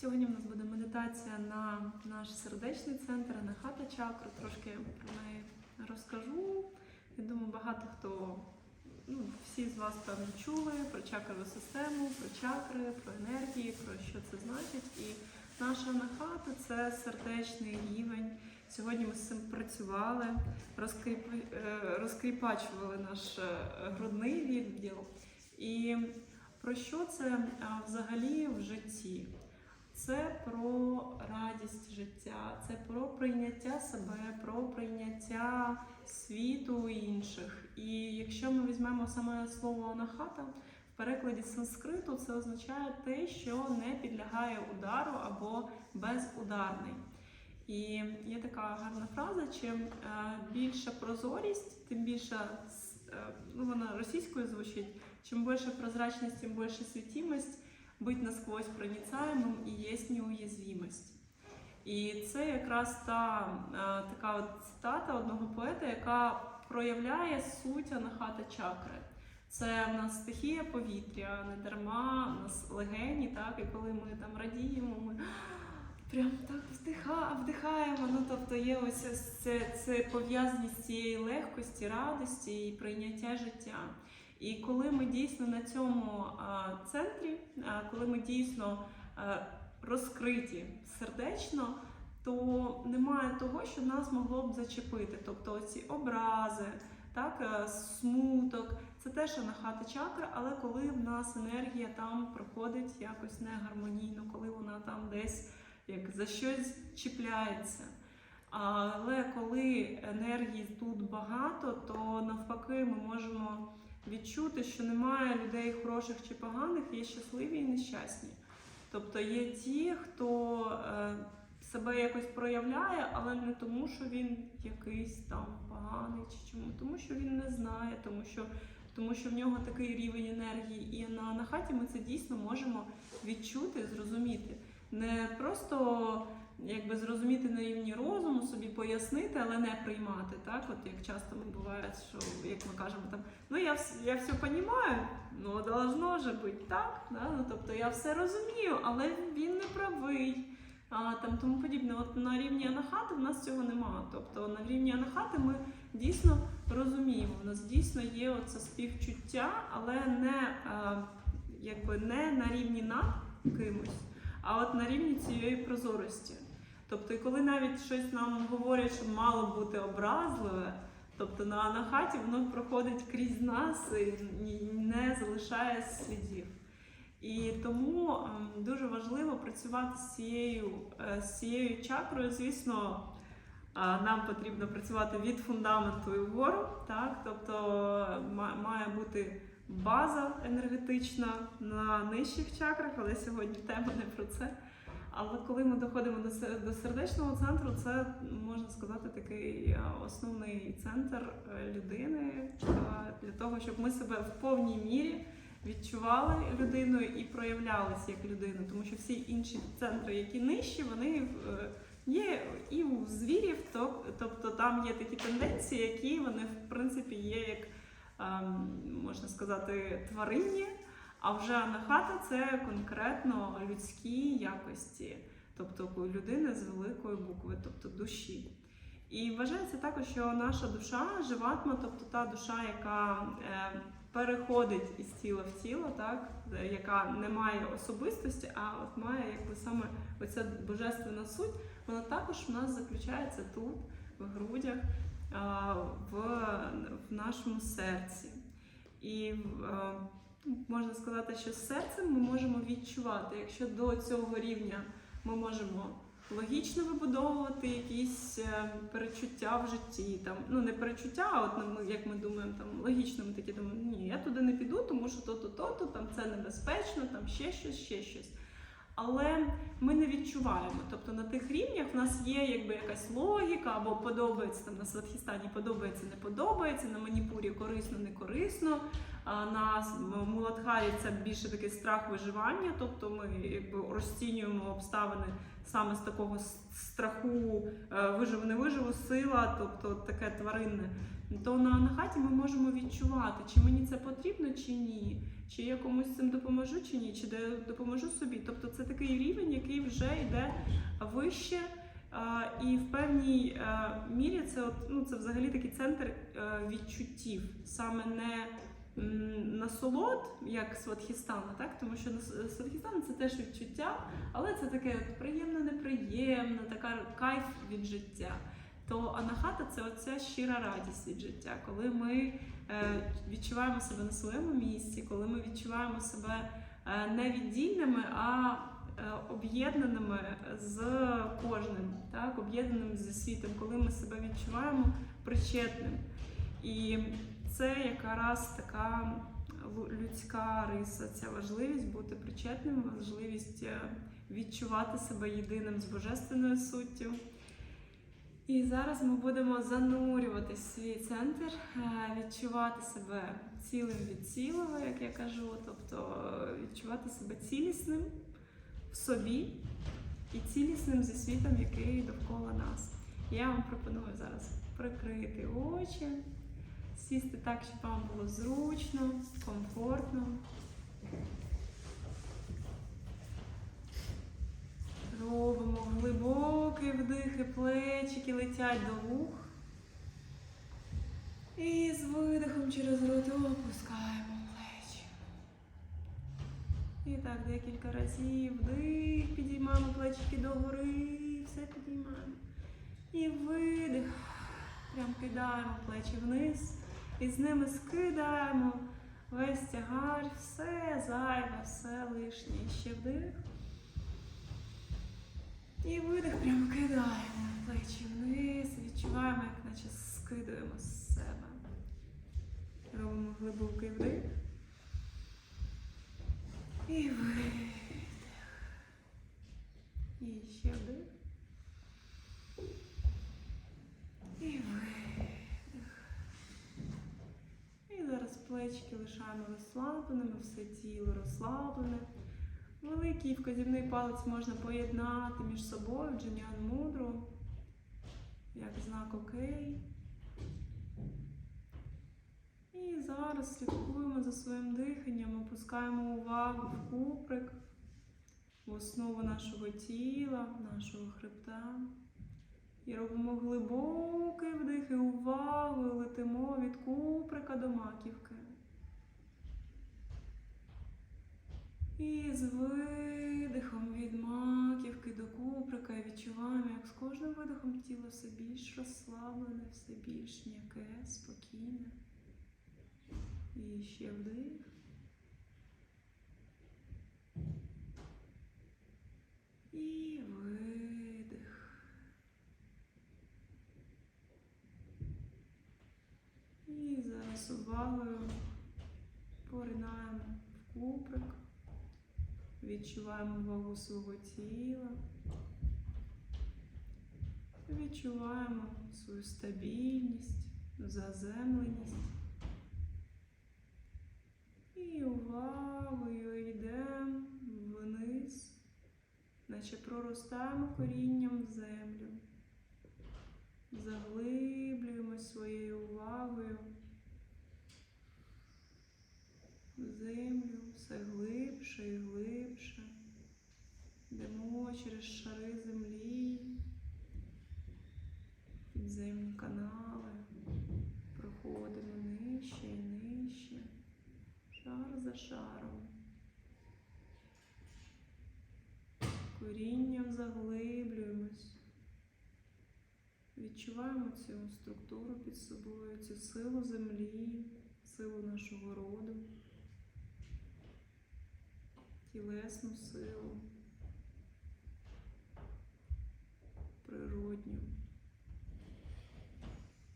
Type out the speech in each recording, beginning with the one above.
Сьогодні в нас буде медитація на наш сердечний центр, на хата чакру. Трошки про неї розкажу. Я думаю, багато хто, ну, всі з вас певно чули про чакрову систему, про чакри, про енергії, про що це значить. І наша анахата це сердечний рівень. Сьогодні ми з цим працювали, розкріп... е, розкріпачували наш е, грудний відділ. І про що це взагалі в житті? Це про радість життя, це про прийняття себе, про прийняття світу і інших. І якщо ми візьмемо саме слово анахата, в перекладі санскриту це означає те, що не підлягає удару або безударний. І є така гарна фраза: чим е, більша прозорість, тим більша е, ну, вона російською звучить. Чем больше прозрачность, тем больше светимость. Быть насквозь проницаемым і є неуязвимость. І це якраз та така от цитата одного поета, яка проявляє суть анахата чакри. Це в нас стихія повітря, не дарма, у нас легені, так, і коли ми там радіємо, ми прям так вдиха, вдихаємо. Ну, тобто є ось це, це пов'язаність цієї легкості, радості і прийняття життя. І коли ми дійсно на цьому центрі, коли ми дійсно розкриті сердечно, то немає того, що нас могло б зачепити. Тобто ці образи, так, е, смуток, це теж анахата чакра, але коли в нас енергія там проходить якось негармонійно, коли вона там десь як за щось чіпляється. Але коли енергії тут багато, то навпаки ми можемо відчути, що немає людей хороших чи поганих, є щасливі і нещасні. Тобто є ті, хто е, себе якось проявляє, але не тому, що він якийсь там поганий чи чому, тому що він не знає, тому що, тому що в нього такий рівень енергії. І на, на хаті ми це дійсно можемо відчути, зрозуміти. Не просто якби зрозуміти на рівні розуму, собі пояснити, але не приймати. Так, от як часто ми буває, що як ми кажемо там, ну я я все розумію, ну должно же бути так. Да? Ну, тобто я все розумію, але він не правий. А, там тому подібне. От на рівні анахати в нас цього немає. Тобто на рівні анахати ми дійсно розуміємо. У нас дійсно є оце співчуття, але не, а, якби не на рівні над кимось, а от на рівні цієї прозорості. Тобто, і коли навіть щось нам говорять, що мало бути образливе, тобто на анахаті воно проходить крізь нас і не залишає слідів. І тому ем, дуже важливо працювати з цією, е, з цією чакрою. Звісно, нам потрібно працювати від фундаменту і вгору, так? тобто має бути база енергетична на нижчих чакрах, але сьогодні тема не про це. Але коли ми доходимо до до сердечного центру, це можна сказати такий е, основний центр е, людини е, для того, щоб ми себе в повній мірі відчували людиною і проявлялися як людина, тому що всі інші центри, які нижчі, вони є і у звірів, то- тобто там є такі тенденції, які вони в принципі є як ем, можна сказати тваринні. А вже анахата це конкретно людські якості, тобто людини з великої букви, тобто душі. І вважається також, що наша душа живатма, тобто та душа, яка е, переходить із тіла в тіло, так, яка не має особистості, а от має якби саме оця божественна суть, вона також в нас заключається тут, в грудях, в нашому серці. І е, можна сказати, що серцем ми можемо відчувати, якщо до цього рівня ми можемо логічно вибудовувати якісь е, перечуття в житті. Там, ну не перечуття, а от ну, ми, як ми думаємо, там логічно ми такі думаємо, ні, я туди не піду, тому що то-то, то-то, там це небезпечно, там ще щось, ще щось. Але ми не відчуваємо. Тобто на тих рівнях в нас є якби якась логіка, або подобається там на Сватхістані, подобається, не подобається, на маніпурі корисно, не корисно. А на Муладхарі це більше такий страх виживання, тобто ми якби розцінюємо обставини саме з такого страху е, виживу, не виживу, сила, тобто таке тваринне. То на, на хаті ми можемо відчувати, чи мені це потрібно, чи ні, чи я комусь цим допоможу, чи ні, чи допоможу собі. Тобто це такий рівень, який вже йде вище. А, і в певній е, мірі це, от, ну, це взагалі такий центр е, відчуттів, саме не насолод, як Сватхістана, так? тому що Сватхістана це теж відчуття, але це таке от приємно-неприємно, така кайф від життя. То анахата це оця щира радість від життя, коли ми е, відчуваємо себе на своєму місці, коли ми відчуваємо себе е, не віддільними, а е, об'єднаними з кожним, так, об'єднаним зі світом, коли ми себе відчуваємо причетним. І це якраз така людська риса, ця важливість бути причетним, важливість е, відчувати себе єдиним з божественною суттю. І зараз ми будемо занурюватись в свій центр, е, відчувати себе цілим від цілого, як я кажу, тобто е, відчувати себе цілісним в собі і цілісним зі світом, який довкола нас. Я вам пропоную зараз прикрити очі, сісти так, щоб вам було зручно, комфортно. Робимо глибокий вдих і плечики летять до вух. І з видихом через рот опускаємо плечі. І так декілька разів. Вдих, підіймаємо плечики догори, все підіймаємо. І видих. Прям кидаємо плечі вниз. І з ними скидаємо весь тягар, все зайве, все лишнє. Ще вдих. І видих прямо кидаємо плечі вниз, відчуваємо, як наче скидуємо з себе. Робимо глибокий вдих. І видих. І ще вдих. І видих. І зараз плечики лишаємо розслабленими, все тіло розслаблене. Великий вказівний палець можна поєднати між собою джинян мудру, як знак окей. І зараз слідкуємо за своїм диханням, опускаємо увагу в куприк, в основу нашого тіла, нашого хребта. І робимо глибокий вдих і увагу, і летимо від куприка до маківки. І з видихом від маківки до куприка відчуваємо, як з кожним видихом тіло все більш розслаблене, все більш м'яке, спокійне. І ще вдих. І видих. І зараз увагою поринаємо в куприк. Відчуваємо вагу свого тіла. Відчуваємо свою стабільність, заземленість. І увагою йдемо вниз, наче проростаємо корінням в землю. Заглиблюємось своєю увагою в землю все глибше і глибше. Йдемо через шари землі, підземні канали, проходимо нижче і нижче, шар за шаром. Корінням заглиблюємось. Відчуваємо цю структуру під собою, цю силу землі, силу нашого роду тілесну силу, природню.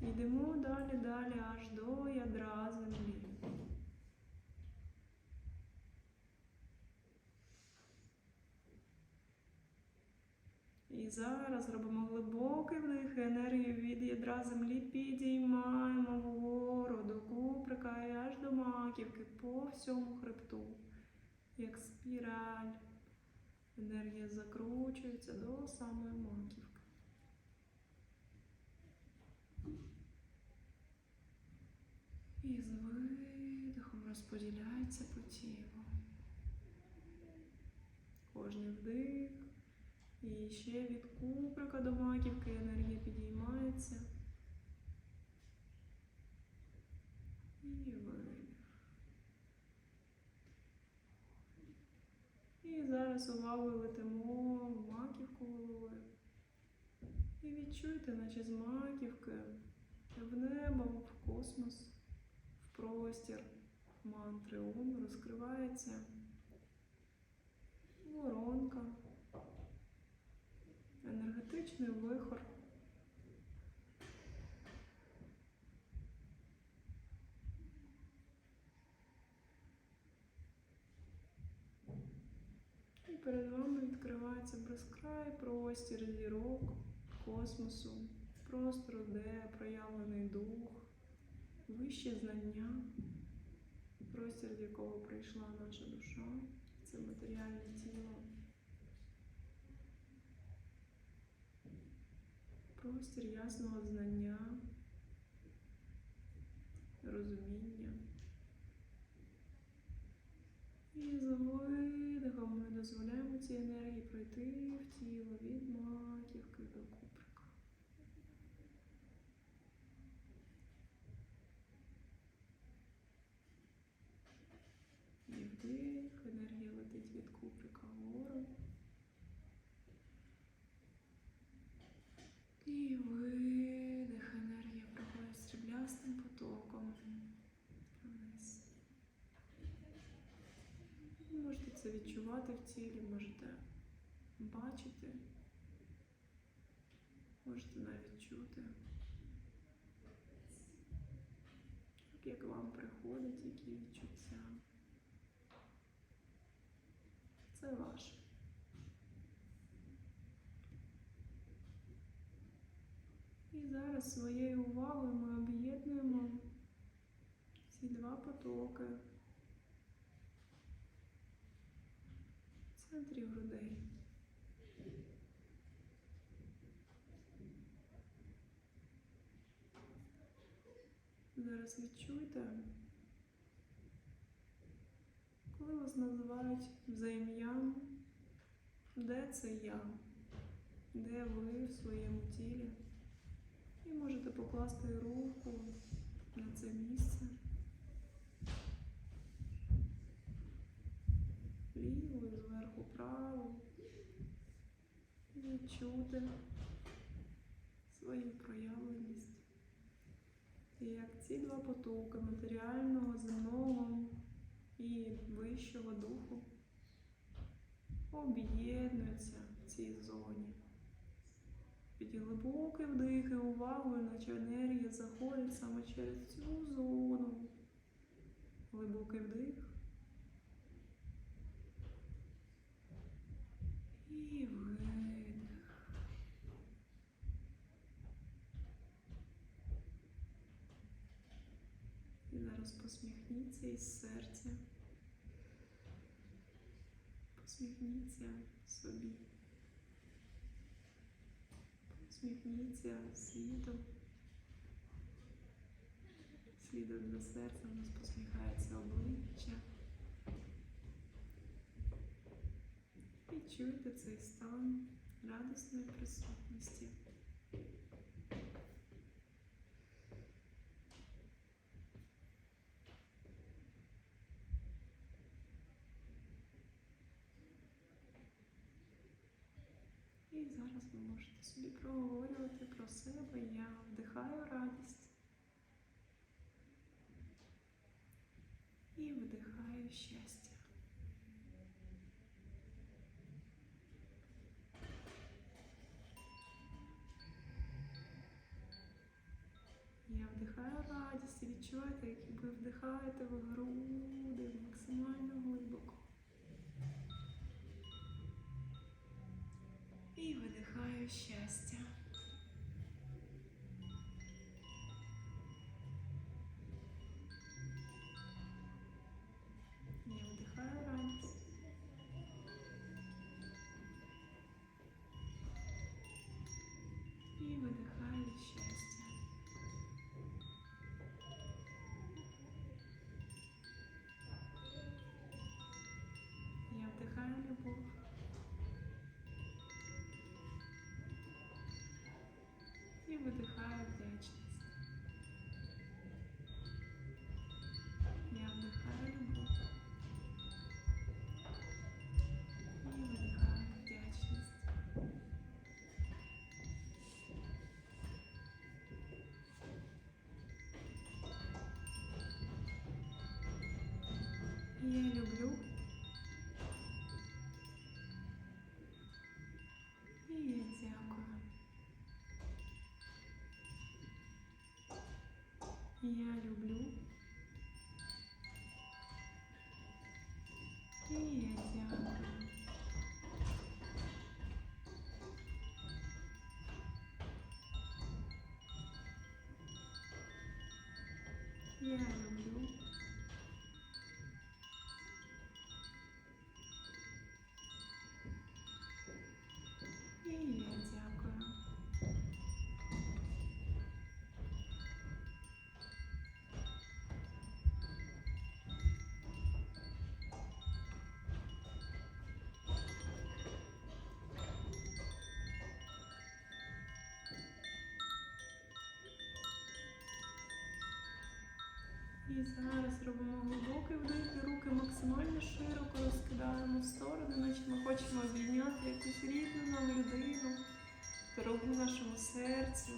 Йдемо далі, далі аж до ядра землі. І зараз робимо глибокий вдих, енергію від ядра землі підіймаємо вгору до куприка і аж до маківки по всьому хребту, як спіраль. Енергія закручується до самої маківки. І з видихом розподіляється по тілу. Кожний вдих. І ще від куприка до маківки енергія підіймається. І видих. І зараз увагою летимо в маківку голови. І відчуйте, наче з маківки в небо, в космос, в простір мантри ум розкривається воронка, енергетичний вихор. Перед вами відкривається безкрай простір зірок, космосу, простору, де проявлений дух, вищі знання, простір, з якого прийшла наша душа, це матеріальне тіло. Простір ясного знання, розуміння. І з видихом ми дозволяємо цій енергії пройти в тіло від маківки до. І вдих, енергія летить від куприка вгору. І видих, енергія проходить сріблястим потоком вниз. Ви Можете це тілі, можете бачити, можете навіть чути, як вам приходять які відчуття. Це ваше. І зараз своєю увагою ми об'єднуємо ці два потоки центрі грудей. Зараз відчуйте, коли вас називають за ім'ям, де це я, де ви в своєму тілі. І можете покласти руку на це місце. І відчути свою проявленість. І як ці два потоки матеріального, земного і вищого духу об'єднуються в цій зоні. Під глибокий вдих і увагою, наче енергія заходить саме через цю зону. Глибокий вдих. І видих. І зараз посміхніться із серця. Посміхніться собі. Усміхніться світу. Слідом за серцем у нас посміхається обличчя. Відчуйте цей стан радісної присутності. І зараз ви можете собі проговорювати про себе. Я вдихаю радість і вдихаю щастя. Радість і відчуваєте, як ви вдихаєте в груди максимально глибоко. І видихаю щастя. Я люблю. І я дякую. Я люблю. І зараз робимо глибокий вдих і руки максимально широко розкидаємо в сторони, наче ми хочемо обійняти якусь рідну нам людину, дорогу нашому серцю.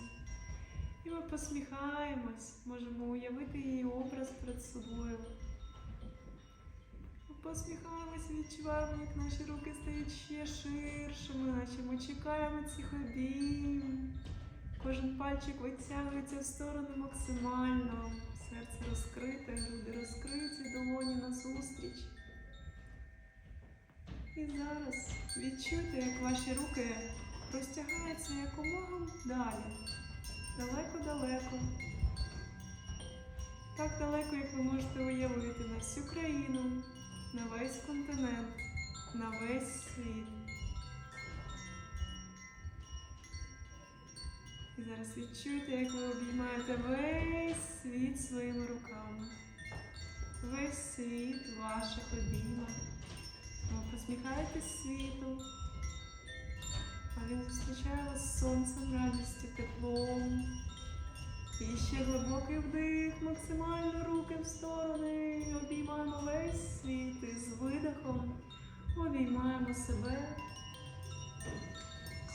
І ми посміхаємось, можемо уявити її образ перед собою. Ми посміхаємось, відчуваємо, як наші руки стають ще ширшими, наче ми чекаємо цих обійм. Кожен пальчик витягується в сторону максимально. Розкрите, груди розкриті, долоні назустріч. І зараз відчуйте, як ваші руки розтягаються якомога далі. Далеко-далеко. Так далеко, як ви можете уявити на всю країну, на весь континент, на весь світ. І зараз відчуйте, як ви обіймаєте весь світ своїми руками. Весь світ ваших обіймах. Ви посміхаєтесь світу, а він зустрічає вас сонцем, радістю, теплом. І ще глибокий вдих, максимально руки в сторони. Обіймаємо весь світ і з видихом обіймаємо себе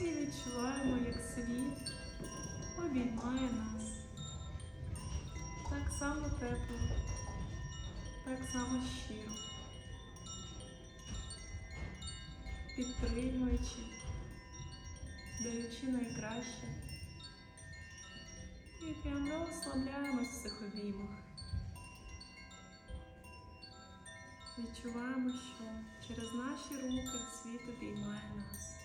і відчуваємо, як світ обіймає нас. Так само тепло, так само щиро, підтримуючи, даючи найкраще. І прямо розслабляємось в цих обіймах. Відчуваємо, що через наші руки світ обіймає нас.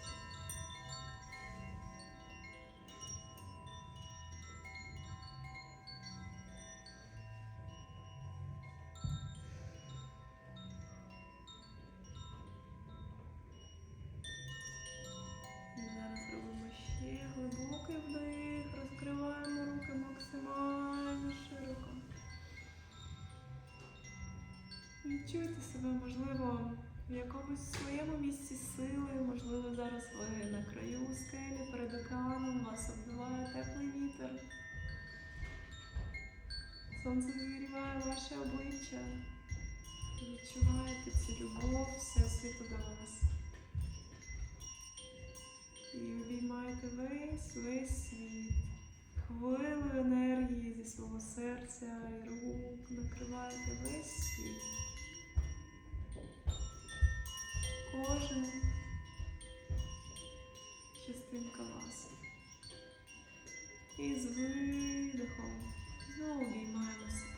Відчуйте себе, можливо, в якомусь своєму місці сили, можливо, зараз ви на краю скелі перед океаном, вас обдуває теплий вітер. Сонце зігріває ваше обличчя. Відчуваєте цю любов Всесвіту до вас. І обіймаєте весь весь світ. Хвилю енергії зі свого серця і рук накриваєте весь світ. Кожен частинка вас. І з видихом знову обіймаємо себе.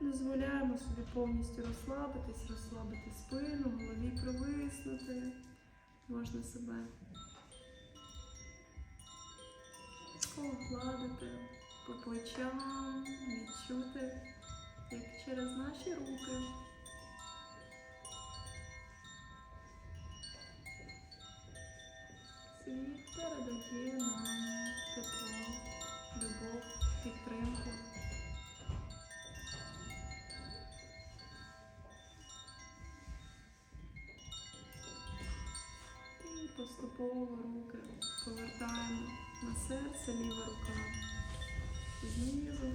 дозволяємо собі повністю розслабитись, розслабити спину, голові привиснути. Можна себе погладити по плечам, відчути, як через наші руки. Світ передає нам тепло, любов, підтримку. І поступово руки повертаємо на серце, ліва рука знизу,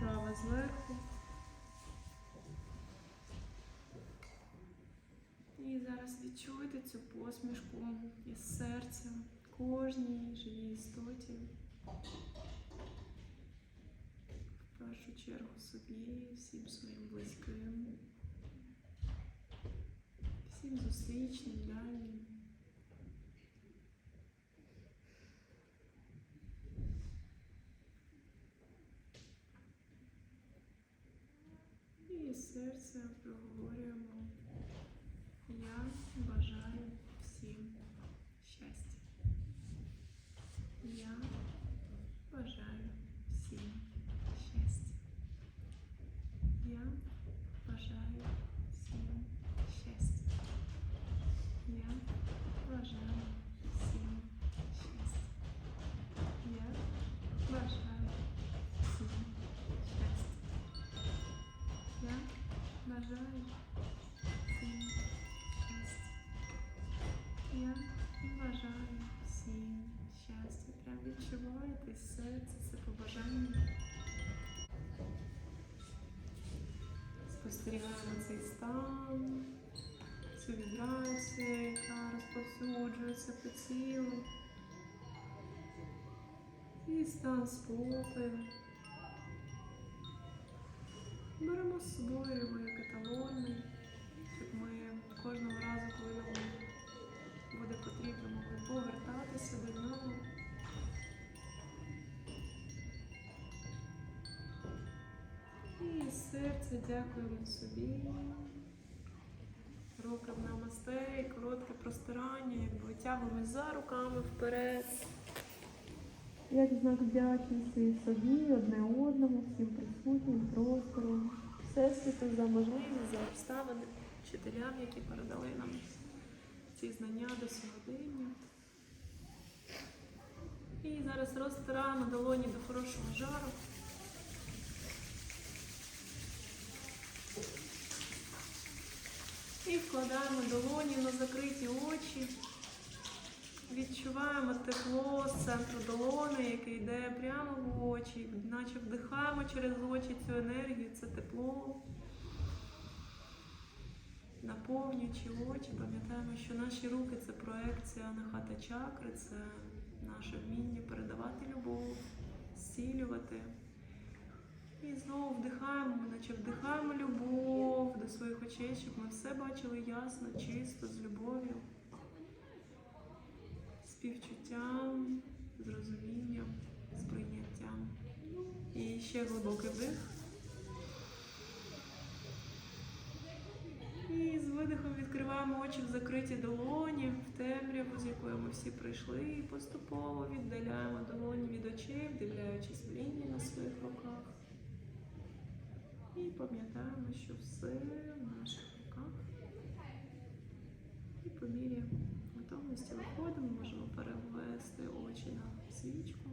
права зверху. І зараз відчуйте цю посмішку із серця кожній живій істоті. В першу чергу собі, всім своїм близьким, всім зустрічним, дальнім. І з серця з серця це побажання. Спостерігаємо цей стан, цю вібрацію, яка розповсюджується по тілу. І стан спокою. Беремо з собою як еталонний, щоб ми кожного разу, коли нам буде потрібно, могли повертатися до нього. Серця дякуємо собі. Руки в намасте і коротке простирання, якби витягуємо за руками вперед. Як знак вдячності собі, одне одному, всім присутнім простором, всесвіту за можливість, за обставини, вчителям, які передали нам ці знання до сьогодення. І зараз розтираємо долоні до хорошого жару. І вкладаємо долоні на закриті очі. Відчуваємо тепло з центру долони, яке йде прямо в очі, наче вдихаємо через очі цю енергію, це тепло. Наповнюючи очі, пам'ятаємо, що наші руки це проекція на хата чакри, це наше вміння передавати любов, зцілювати. І знову вдихаємо, наче вдихаємо любов до своїх очей, щоб ми все бачили ясно, чисто, з любов'ю співчуттям, з розумінням, з прийняттям. І ще глибокий вдих. І з видихом відкриваємо очі в закриті долоні, в темряву, з якої ми всі прийшли, і поступово віддаляємо долоні від очей, вдивляючись в лінії на своїх руках. І пам'ятаємо, що все в наших руках. І по мірі готовності виходимо, можемо перевести очі на свічку.